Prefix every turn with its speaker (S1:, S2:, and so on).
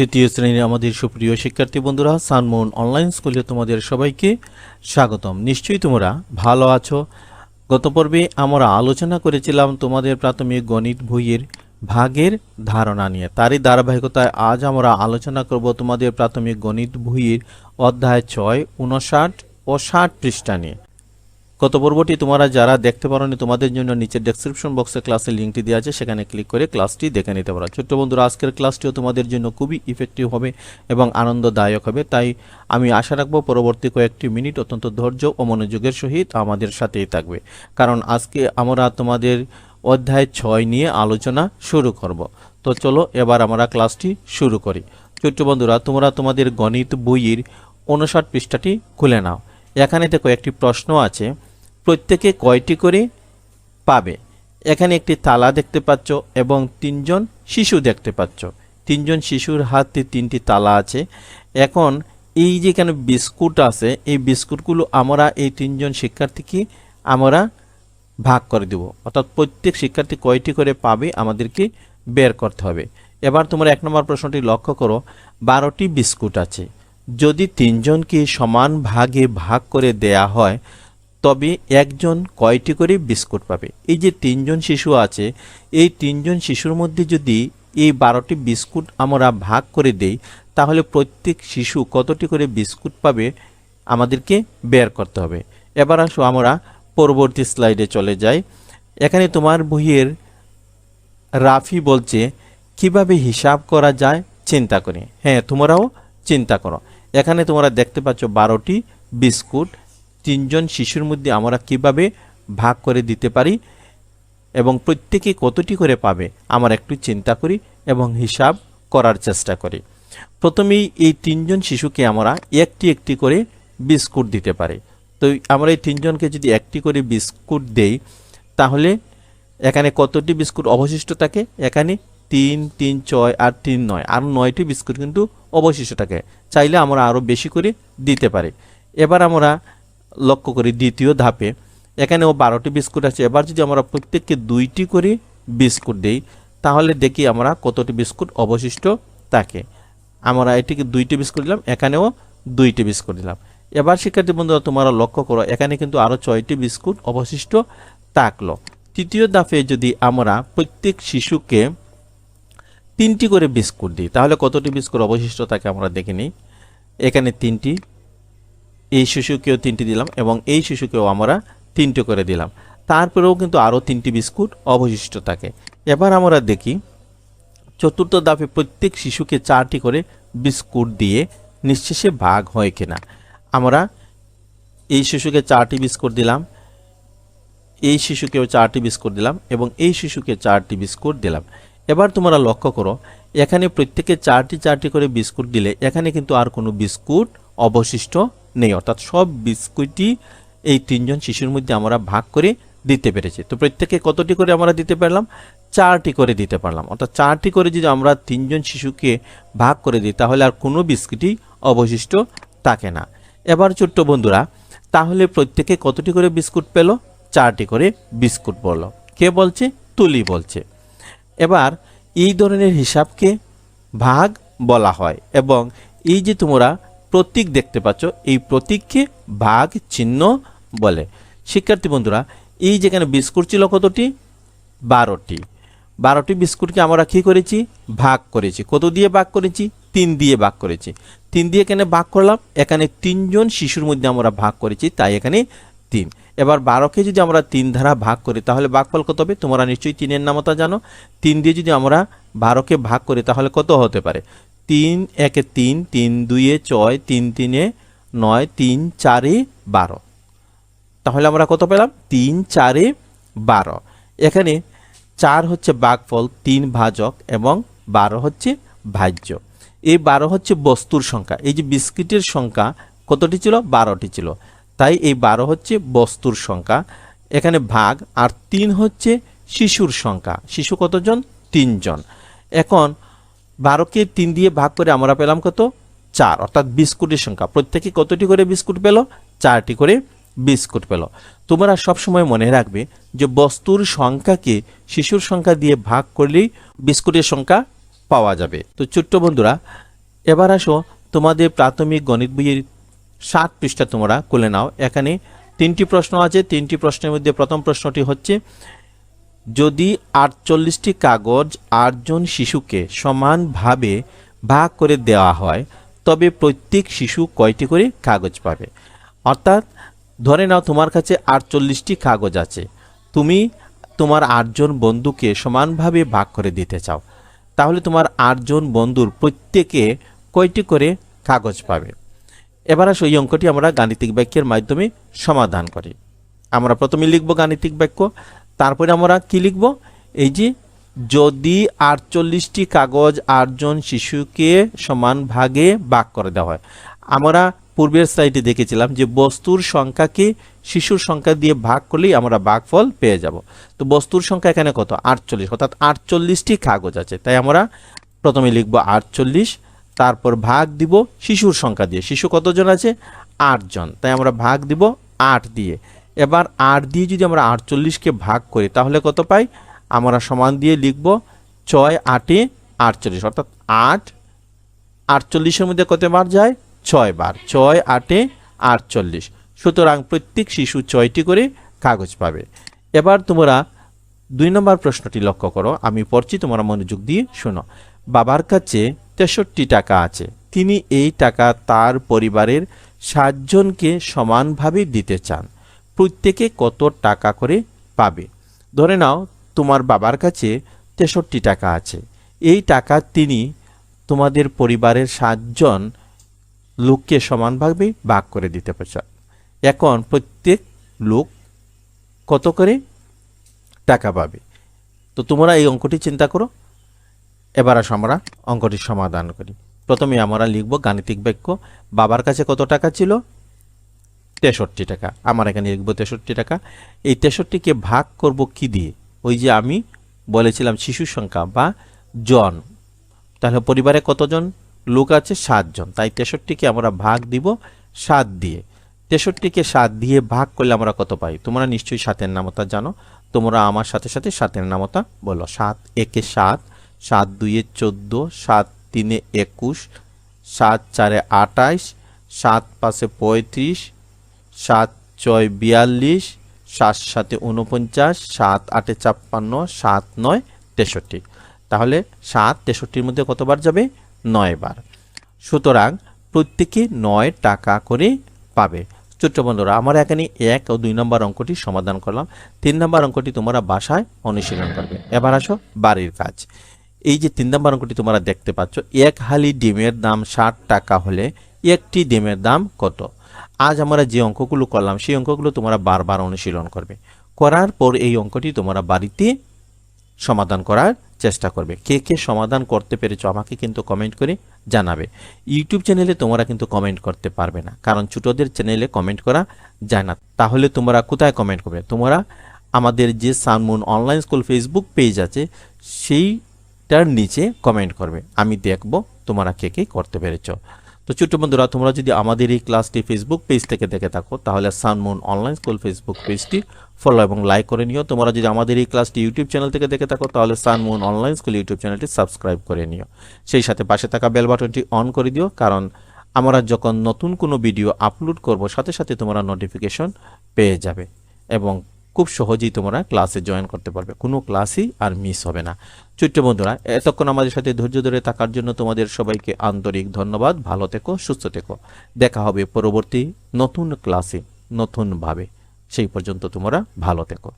S1: তৃতীয় শ্রেণির আমাদের সুপ্রিয় শিক্ষার্থী বন্ধুরা সানমুন অনলাইন স্কুলে তোমাদের সবাইকে স্বাগতম। নিশ্চয়ই তোমরা ভালো আছো। গত পর্বে আমরা আলোচনা করেছিলাম তোমাদের প্রাথমিক গণিত বইয়ের ভাগের ধারণা নিয়ে। তারই ধারাবাহিকতায় আজ আমরা আলোচনা করব তোমাদের প্রাথমিক গণিত বইয়ের অধ্যায় ছয় উনষাট ও ষাট পৃষ্ঠা নিয়ে। গত পর্বটি তোমরা যারা দেখতে পারোনি, তোমাদের জন্য নিচের ডেসক্রিপশন বক্সে ক্লাসের লিঙ্কটি দেওয়া আছে, সেখানে ক্লিক করে ক্লাসটি দেখে নিতে পারো। ছোট্ট বন্ধুরা, আজকের ক্লাসটিও তোমাদের জন্য খুবই ইফেক্টিভ হবে এবং আনন্দদায়ক হবে। তাই আমি আশা রাখব পরবর্তী কয়েকটি মিনিট অত্যন্ত ধৈর্য ও মনোযোগের সহিত আমাদের সাথেই থাকবে। কারণ আজকে আমরা তোমাদের অধ্যায় ছয় নিয়ে আলোচনা শুরু করব। তো চলো এবার আমরা ক্লাসটি শুরু করি। ছোট্ট বন্ধুরা, তোমরা তোমাদের গণিত বইয়ের উনষাট পৃষ্ঠাটি খুলে নাও। এখানে একটি প্রশ্ন আছে। প্রত্যেকে কয়টি করে পাবে? এখানে একটি তালা দেখতে পাচ্ছ এবং তিনজন শিশু দেখতে পাচ্ছ। তিনজন শিশুর হাতে তিনটি তালা আছে। এখন এই যে এখানে বিস্কুট আছে, এই বিস্কুটগুলো আমরা এই তিনজন শিক্ষার্থীকে আমরা ভাগ করে দেব। অর্থাৎ প্রত্যেক শিক্ষার্থী কয়টি করে পাবে আমাদেরকে বের করতে হবে। এবার তোমরা এক নম্বর প্রশ্নটি লক্ষ্য করো। বারোটি বিস্কুট আছে। যদি তিনজনকে সমান ভাগে ভাগ করে দেয়া হয় তবে একজন কয়টি করে বিস্কুট পাবে? এই যে তিনজন শিশু আছে, এই তিনজন শিশুর মধ্যে যদি এই বারোটি বিস্কুট আমরা ভাগ করে দেই, তাহলে প্রত্যেক শিশু কতটি করে বিস্কুট পাবে আমাদেরকে বের করতে হবে। এবার আসো আমরা পরবর্তী স্লাইডে চলে যাই। এখানে তোমার বইয়ের রাফি বলছে, কীভাবে হিসাব করা যায় চিন্তা করে? হ্যাঁ তোমরাও চিন্তা করো। এখানে তোমরা দেখতে পাচ্ছ বারোটি বিস্কুট। তিনজন শিশুর মধ্যে আমরা কীভাবে ভাগ করে দিতে পারি এবং প্রত্যেকে কতটি করে পাবে, আমরা একটু চিন্তা করি এবং হিসাব করার চেষ্টা করি। প্রথমেই এই তিনজন শিশুকে আমরা একটি একটি করে বিস্কুট দিতে পারি। তো আমরা এই তিনজনকে যদি একটি করে বিস্কুট দেই, তাহলে এখানে কতটি বিস্কুট অবশিষ্ট থাকে? এখানে তিন তিন, ছয় আর তিন, নয়। আর নয়টি বিস্কুট কিন্তু অবশিষ্ট থাকে। চাইলে আমরা আরও বেশি করে দিতে পারি। এবার আমরা লক্ষ্য করি দ্বিতীয় ধাপে। এখানেও বারোটি বিস্কুট আছে। এবার যদি আমরা প্রত্যেককে দুইটি করে বিস্কুট দেই, তাহলে দেখি আমরা কতটি বিস্কুট অবশিষ্ট থাকে। আমরা এটিকে দুইটি বিস্কুট দিলাম, এখানেও দুইটি বিস্কুট দিলাম। এবার শিক্ষার্থী বন্ধুরা, তোমরা লক্ষ্য করো, এখানে কিন্তু আরও ছয়টি বিস্কুট অবশিষ্ট থাকল। তৃতীয় ধাপে যদি আমরা প্রত্যেক শিশুকে তিনটি করে বিস্কুট দিই, তাহলে কতটি বিস্কুট অবশিষ্ট থাকে আমরা দেখে নিই। এখানে তিনটি এই শিশুকেও তিনটি দিলাম এবং এই শিশুকেও আমরা তিনটে করে দিলাম। তারপরেও কিন্তু আরও তিনটি বিস্কুট অবশিষ্ট থাকে। এবার আমরা দেখি, চতুর্থ ধাপে প্রত্যেক শিশুকে চারটি করে বিস্কুট দিয়ে নিঃশেষে ভাগ হয় কিনা। আমরা এই শিশুকে চারটি বিস্কুট দিলাম, এই শিশুকেও চারটি বিস্কুট দিলাম এবং এই শিশুকে চারটি বিস্কুট দিলাম। এবার তোমরা লক্ষ্য করো, এখানে প্রত্যেকে চারটি চারটি করে বিস্কুট দিলে এখানে কিন্তু আর কোনো বিস্কুট অবশিষ্ট নেই। অর্থাৎ সব বিস্কুটই এই তিনজন শিশুর মধ্যে আমরা ভাগ করে দিতে পেরেছি। তো প্রত্যেকে কতটি করে আমরা দিতে পারলাম? চারটি করে দিতে পারলাম। অর্থাৎ চারটি করে যদি আমরা তিনজন শিশুকে ভাগ করে দিই, তাহলে আর কোনো বিস্কুটই অবশিষ্ট থাকে না। এবার ছোট্ট বন্ধুরা, তাহলে প্রত্যেকে কতটি করে বিস্কুট পেল? চারটি করে বিস্কুট বলল কে বলছে? তুলি বলছে। এবার এই ধরনের হিসাবকে ভাগ বলা হয় এবং এই যে তোমরা প্রতীক দেখতে পাচ্ছ। এই প্রতীককে ভাগ চিহ্ন বলে। শিক্ষার্থী বন্ধুরা, এই যেখানে বিস্কুট ছিল কতটি? বারোটি। বারোটি বিস্কুটকে আমরা কী করেছি? ভাগ করেছি। কত দিয়ে ভাগ করেছি? তিন দিয়ে ভাগ করেছি। তিন দিয়ে এখানে ভাগ করলাম। এখানে তিনজন শিশুর মধ্যে আমরা ভাগ করেছি, তাই এখানে তিন। এবার বারোকে যদি আমরা তিন ধারা ভাগ করি, তাহলে ভাগফল কত হবে? তোমরা নিশ্চয়ই তিনের নামতা জানো। তিন দিয়ে যদি আমরা বারোকে ভাগ করি, তাহলে কত হতে পারে? তিন একে তিন তিন দুইয়ে ছয়, তিন তিনে নয়, তিন চারে বারো। তাহলে আমরা কত পেলাম? তিন চারে বারো। এখানে চার হচ্ছে বাঘফল, তিন ভাজক এবং বারো হচ্ছে ভাজ্য। এই বারো হচ্ছে বস্তুর সংখ্যা। এই যে বিস্কিটের সংখ্যা কতটি ছিল? বারোটি ছিল। তাই এই বারো হচ্ছে বস্তুর সংখ্যা। এখানে ভাগ আর তিন হচ্ছে শিশুর সংখ্যা। শিশু কতজন? তিনজন। এখন বারোকে তিন দিয়ে ভাগ করে আমরা পেলাম কত? চার। অর্থাৎ বিস্কুটের সংখ্যা। প্রত্যেকে কতটি করে বিস্কুট পেল? চারটি করে বিস্কুট পেল। তোমরা সবসময় মনে রাখবে যে বস্তুর সংখ্যাকে শিশুর সংখ্যা দিয়ে ভাগ করলেই বিস্কুটের সংখ্যা পাওয়া যাবে। তো ছোট্ট বন্ধুরা, এবার আসো তোমাদের প্রাথমিক গণিত বইয়ের ষাট পৃষ্ঠা তোমরা খুলে নাও। এখানে তিনটি প্রশ্ন আছে। তিনটি প্রশ্নের মধ্যে প্রথম প্রশ্নটি হচ্ছে যদি আটচল্লিশটি কাগজ আটজন শিশুকে সমানভাবে ভাগ করে দেওয়া হয়, তবে প্রত্যেক শিশু কয়টি করে কাগজ পাবে? অর্থাৎ, ধরে নাও তোমার কাছে আটচল্লিশটি কাগজ আছে। তুমি তোমার আটজন বন্ধুকে সমানভাবে ভাগ করে দিতে চাও। তাহলে তোমার আটজন বন্ধুর প্রত্যেকে কয়টি করে কাগজ পাবে? এবার আসো এই অঙ্কটি আমরা গাণিতিক বাক্যের মাধ্যমে সমাধান করি। আমরা প্রথমে লিখব গাণিতিক বাক্য। তারপরে আমরা কি লিখব? এই যে, যদি আটচল্লিশটি কাগজ আটজন শিশুকে সমান ভাগে ভাগ করে দেওয়া হয়। আমরা পূর্বের স্লাইডে দেখেছিলাম যে বস্তুর সংখ্যাকে শিশুর সংখ্যা দিয়ে ভাগ করলেই আমরা ভাগফল পেয়ে যাব। তো বস্তুর সংখ্যা এখানে কত? আটচল্লিশ। অর্থাৎ আটচল্লিশটি কাগজ আছে। তাই আমরা প্রথমে লিখব আটচল্লিশ, তারপর ভাগ দিব শিশুর সংখ্যা দিয়ে। শিশু কতজন আছে? আটজন। তাই আমরা ভাগ দিব আট দিয়ে। এবার আট দিয়ে যদি আমরা আটচল্লিশকে ভাগ করি, তাহলে কত পাই? আমরা সমান দিয়ে লিখব ছয় আটে আটচল্লিশ, অর্থাৎ আট আটচল্লিশের মধ্যে কতবার যায়? ছয় বার, ছয় আটে আটচল্লিশ। সুতরাং প্রত্যেক শিশু ছয়টি করে কাগজ পাবে। এবার তোমরা দুই নম্বর প্রশ্নটি লক্ষ্য করো, আমি পড়ছি, তোমরা মনোযোগ দিয়ে শোনো। বাবার কাছে তেষট্টি টাকা আছে, তিনি এই টাকা তার পরিবারের সাতজনকে সমানভাবে দিতে চান। প্রত্যেকে কত টাকা করে পাবে? ধরে নাও, তোমার বাবার কাছে তেষট্টি টাকা আছে। এই টাকা তিনি তোমাদের পরিবারের সাতজন লোককে সমানভাবে ভাগ করে দিতে চান এখন প্রত্যেক লোক কত করে টাকা পাবে? তো তোমরা এই অঙ্কটি চিন্তা করো। এবার আস আমরা অঙ্কটির সমাধান করি। প্রথমে আমরা লিখব গাণিতিক বাক্য, বাবার কাছে কত টাকা ছিল? তেষট্টি টাকা। আমার এখানে লিখব তেষট্টি টাকা। এই তেষট্টিকে ভাগ করব কি দিয়ে? ওই যে আমি বলেছিলাম শিশু সংখ্যা বা জন। তাহলে পরিবারে কতজন? লোক আছে সাতজন। তাই তেষট্টিকে আমরা ভাগ দিব সাত দিয়ে। তেষট্টিকে সাত দিয়ে ভাগ করলে আমরা কত পাই? তোমরা নিশ্চয়ই সাতের নামতা জানো। তোমরা আমার সাথে সাথে সাতের নামতা বলো। সাত একে সাত সাত দুইয়ে চোদ্দ, সাত তিনে একুশ, সাত চারে আটাইশ সাত পাঁচে পঁয়ত্রিশ সাত ছয় বিয়াল্লিশ, সাত সাতে উনপঞ্চাশ সাত আটে ছাপ্পান্ন, সাত নয় তেষট্টি। তাহলে সাত তেষট্টির মধ্যে কতবার যাবে? নয় বার সুতরাং প্রত্যেকে নয় টাকা করে পাবে। ছোট্ট বন্ধুরা, আমরা এখানে এক ও দুই নম্বর অঙ্কটি সমাধান করলাম। তিন নম্বর অঙ্কটি তোমরা বাসায় অনুশীলন করবে। এবার আসো বাড়ির কাজ। এই যে তিন নম্বর অঙ্কটি তোমরা দেখতে পাচ্ছ, এক হালি ডিমের দাম ষাট টাকা হলে একটি ডিমের দাম কত? আজ আমরা যে অঙ্কগুলো করলাম, সেই অঙ্কগুলো তোমরা বারবার অনুশীলন করবে। করার পর এই অঙ্কটি তোমরা বাড়িতে সমাধান করার চেষ্টা করবে। কে কে সমাধান করতে পেরেছ আমাকে কিন্তু কমেন্ট করে জানাবে। ইউটিউব চ্যানেলে তোমরা কিন্তু কমেন্ট করতে পারবে না, কারণ ছোটদের চ্যানেলে কমেন্ট করা যায় না। তাহলে তোমরা কোথায় কমেন্ট করবে? তোমরা আমাদের যে Sunmoon online school Facebook page আছে, সেইটার নিচে কমেন্ট করবে। আমি দেখব তোমরা কে কে করতে পেরেছ। তো ছোট্ট বন্ধুরা, তোমরা যদি আমাদের এই ক্লাসটি ফেসবুক পেজ থেকে দেখে থাকো, তাহলে সানমুন অনলাইন স্কুল ফেসবুক পেজটি ফলো এবং লাইক করে নিও। তোমরা যদি আমাদের এই ক্লাসটি ইউটিউব চ্যানেল থেকে দেখে থাকো, তাহলে সানমুন অনলাইন স্কুল ইউটিউব চ্যানেলটি সাবস্ক্রাইব করে নিও। সেই সাথে পাশে থাকা বেল বাটনটি অন করে দিও, কারণ আমরা যখন নতুন কোনো ভিডিও আপলোড করব, সাথে সাথে তোমরা নোটিফিকেশন পেয়ে যাবে। এবং খুব সহজেই তোমরা ক্লাসে জয়েন করতে পারবে। কোনো ক্লাসই আর মিস হবে না। ছোট্ট বন্ধুরা, এতক্ষণ আমাদের সাথে ধৈর্য ধরে থাকার জন্য তোমাদের সবাইকে আন্তরিক ধন্যবাদ। ভালো থেকো, সুস্থ থেকো। দেখা হবে পরবর্তী নতুন ক্লাসে নতুনভাবে। সেই পর্যন্ত তোমরা ভালো থেকো।